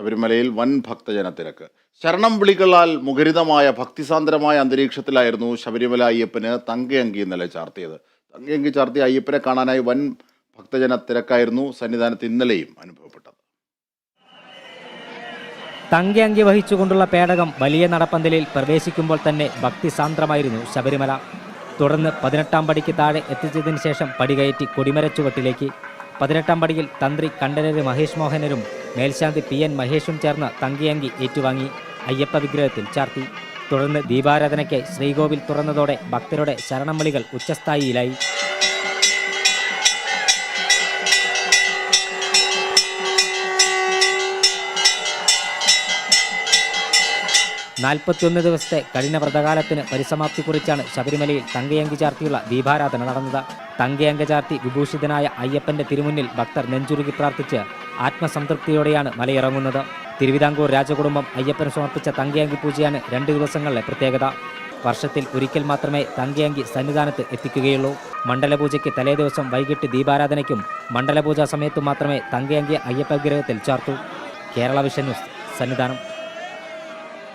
ശബരിമലയിൽ വൻ ഭക്തജനത്തിരക്ക്. ശരണം വിളികളാൽ മുഖരിതമായ ഭക്തിസാന്ദ്രമായ അന്തരീക്ഷത്തിലായിരുന്നു ശബരിമല അയ്യപ്പന് തങ്കയങ്കി ഇന്നലെ ചാർത്തിയത്. തങ്കയങ്കി ചാർത്തിയ അയ്യപ്പനെ കാണാനായി വൻ ഭക്തജന തിരക്കായിരുന്നു സന്നിധാനത്ത് ഇന്നലെയും അനുഭവപ്പെട്ടത്. തങ്കയങ്കി വഹിച്ചുകൊണ്ടുള്ള പേടകം വലിയ നടപ്പന്തലിൽ പ്രവേശിക്കുമ്പോൾ തന്നെ ഭക്തിസാന്ദ്രമായിരുന്നു ശബരിമല. തുടർന്ന് പതിനെട്ടാം പടിക്ക് താഴെ എത്തിച്ചതിന് ശേഷം പടികയറ്റി കൊടിമരച്ചുവട്ടിലേക്ക്. പതിനെട്ടാം പടിയിൽ തന്ത്രി കണ്ഠരര് മഹേഷ് മോഹനരും മേൽശാന്തി പി എൻ മഹേഷും ചേർന്ന് തങ്കിയങ്കി ഏറ്റുവാങ്ങി. അയ്യപ്പ വിഗ്രഹത്തിൽ ചാർത്തി. തുടർന്ന് ദീപാരാധനയ്ക്ക് ശ്രീകോവിൽ തുറന്നതോടെ ഭക്തരുടെ ശരണം വിളികൾ ഉച്ചസ്ഥായിയിലായി. നാൽപ്പത്തിയൊന്ന് ദിവസത്തെ കഠിന വ്രതകാലത്തിന് പരിസമാപ്തി കുറിച്ചാണ് ശബരിമലയിൽ തങ്കയങ്കി ചാർത്തിയുള്ള ദീപാരാധന നടന്നത്. തങ്കയങ്ക ചാർത്തി വിഭൂഷിതനായ അയ്യപ്പന്റെ തിരുമുന്നിൽ ഭക്തർ നെഞ്ചുരുകി പ്രാർത്ഥിച്ച് ആത്മസംതൃപ്തിയോടെയാണ് മലയിറങ്ങുന്നത്. തിരുവിതാംകൂർ രാജകുടുംബം അയ്യപ്പന് സമർപ്പിച്ച തങ്കയങ്കി പൂജയാണ് രണ്ട് ദിവസങ്ങളിലെ പ്രത്യേകത. വർഷത്തിൽ ഒരിക്കൽ മാത്രമേ തങ്കയങ്കി സന്നിധാനത്ത് എത്തിക്കുകയുള്ളൂ. മണ്ഡലപൂജയ്ക്ക് തലേദിവസം വൈകിട്ട് ദീപാരാധനയ്ക്കും മണ്ഡലപൂജാ സമയത്തും മാത്രമേ തങ്കയങ്കി അയ്യപ്പ വിഗ്രഹത്തിൽ ചേർത്തു. Kerala Vision News Sannidhanam.